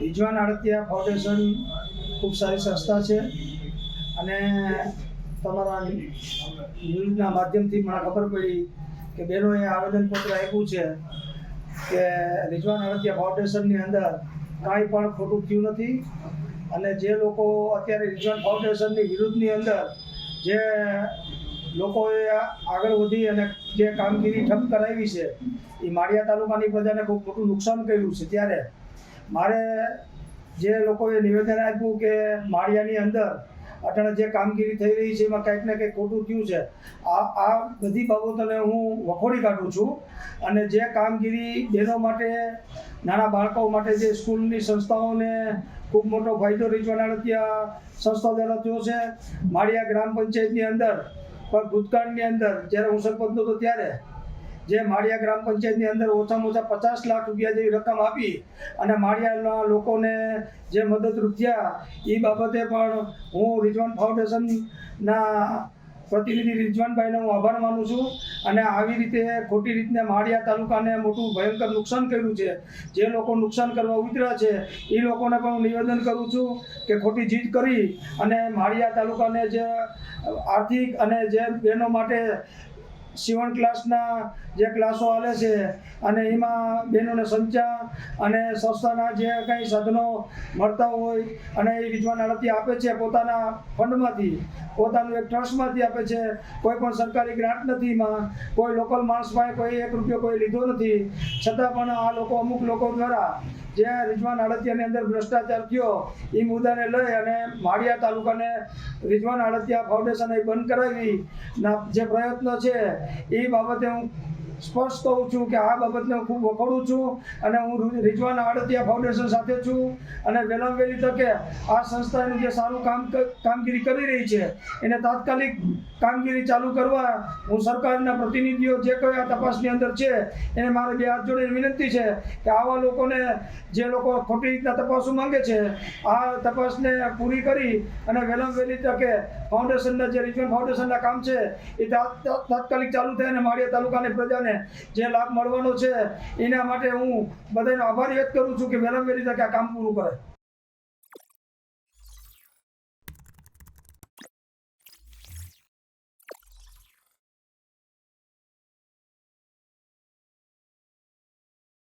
Rizwan આડતિયા foundation ખૂબ સારી સંસ્થા છે અને તમારા ન્યૂઝના માધ્યમથી મને ખબર પડી કે બહેનોએ આવેદનપત્ર આપ્યું છે કે રિજવાન આડતિયા ફાઉન્ડેશનની અંદર કાંઈ પણ ખોટું થયું નથી અને જે લોકો અત્યારે રિજવાન ફાઉન્ડેશનની વિરુદ્ધની અંદર જે લોકોએ આગળ વધી અને જે કામગીરી ઠપ કરાવી છે, એ માળિયા તાલુકાની પ્રજાને ખૂબ મોટું નુકસાન કર્યું છે ત્યારે મારે જે લોકોએ નિવેદન આપ્યું કે માળિયાની અંદર અટાણે જે કામગીરી થઈ રહી છે, એમાં કંઈક ને કંઈક ખોટું થયું છે, આ આ બધી બાબતોને હું વખોડી કાઢું છું. અને જે કામગીરી બહેનો માટે, નાના બાળકો માટે જે સ્કૂલની સંસ્થાઓને ખૂબ મોટો ફાયદો રીચવાના ત્યાં સંસ્થા દ્વારા થયો છે, માળિયા ગ્રામ પંચાયતની અંદર, પણ ભૂતકાળની અંદર, જ્યારે હું સરપંચ હતો ત્યારે જે માળિયા ગ્રામ પંચાયતની અંદર ઓછામાં ઓછા પચાસ લાખ રૂપિયા જેવી રકમ આપી અને માળિયાના લોકોને જે મદદરૂપ થયા એ બાબતે પણ હું રિજવાન ફાઉન્ડેશનના પ્રતિનિધિ રિજવાનભાઈનો હું આભાર માનું છું અને આવી રીતે ખોટી રીતને માળિયા તાલુકાને મોટું ભયંકર નુકસાન કર્યું છે, જે લોકો નુકસાન કરવા ઉતર્યા છે, એ લોકોને પણ હું નિવેદન કરું છું કે ખોટી જીત કરી અને માળિયા તાલુકાને જે આર્થિક અને જે બહેનો માટે સીવણ ક્લાસના જે ક્લાસો આવે છે અને એમાં બહેનોને સંચા અને સંસ્થાના જે કંઈ સાધનો મળતા હોય અને એ વિજવાન આડતી આપે છે પોતાના ફંડમાંથી, પોતાનું એક ટ્રસ્ટમાંથી આપે છે. કોઈ પણ સરકારી ગ્રાન્ટ નથી એમાં, કોઈ લોકલ માણસ પાસે કોઈ એક રૂપિયો કોઈ લીધો નથી. છતાં પણ આ લોકો અમુક લોકો દ્વારા જે રિજવાન આડતિયાની અંદર ભ્રષ્ટાચાર થયો એ મુદ્દાને લઈ અને માળિયા તાલુકાને રિજવાન આડતિયા એ બંધ કરાવી. જે પ્રયત્ન છે એ બાબતે હું સ્પષ્ટ કહું છું કે આ બાબતને હું ખૂબ વખોડું છું અને હું રિજવાન આડતિયા ફાઉન્ડેશન સાથે છું અને વહેલા વહેલી તકે આ સંસ્થાનું જે સારું કામ કામગીરી કરી રહી છે, એને તાત્કાલિક કામગીરી ચાલુ કરવા હું સરકારના પ્રતિનિધિઓ જે આ તપાસની અંદર છે, એને મારે બે હાથ જોડીને વિનંતી છે કે આવા લોકોને જે લોકો ખોટી રીતના તપાસો માંગે છે, આ તપાસને પૂરી કરી અને વહેલા વહેલી તકે ફાઉન્ડેશનના જે રિજવાન ફાઉન્ડેશનના કામ છે, એ તાત્કાલિક ચાલુ થાય અને માળિયા તાલુકાની પ્રજાને જે લાભ મળવાનો છે, એના માટે હું બધાનો આભાર વ્યક્ત કરું છું કે વહેલા વહેલી તકે આ કામ પૂરું કરે.